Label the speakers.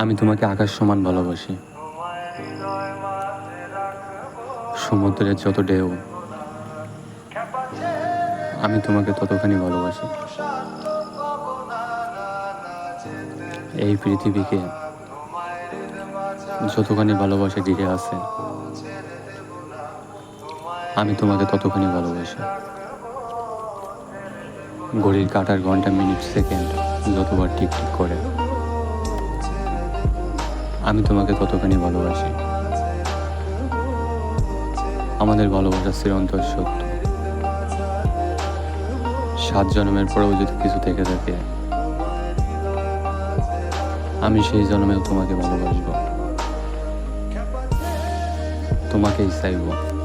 Speaker 1: আমি তোমাকে আকাশ সমান ভালোবাসি। সমুদ্রের যত ঢেউ, আমি তোমাকে ততখানি ভালোবাসি। এই পৃথিবীকে যতখানি ভালোবাসা ঘিরে আছে, আমি তোমাকে ততখানি ভালোবাসি। ঘড়ির কাটার ঘণ্টা মিনিট, সেকেন্ড যতবার ঠিক ঠিক করে। আমি তোমাকে ততখানি ভালোবাসি। আমাদের ভালোবাসা চিরন্তর সত্য। সাত জন্মের পরেও যদি কিছু থেকে থাকে, আমি সেই জন্মেও তোমাকে ভালোবাসবো। তোমাকেই চাইব।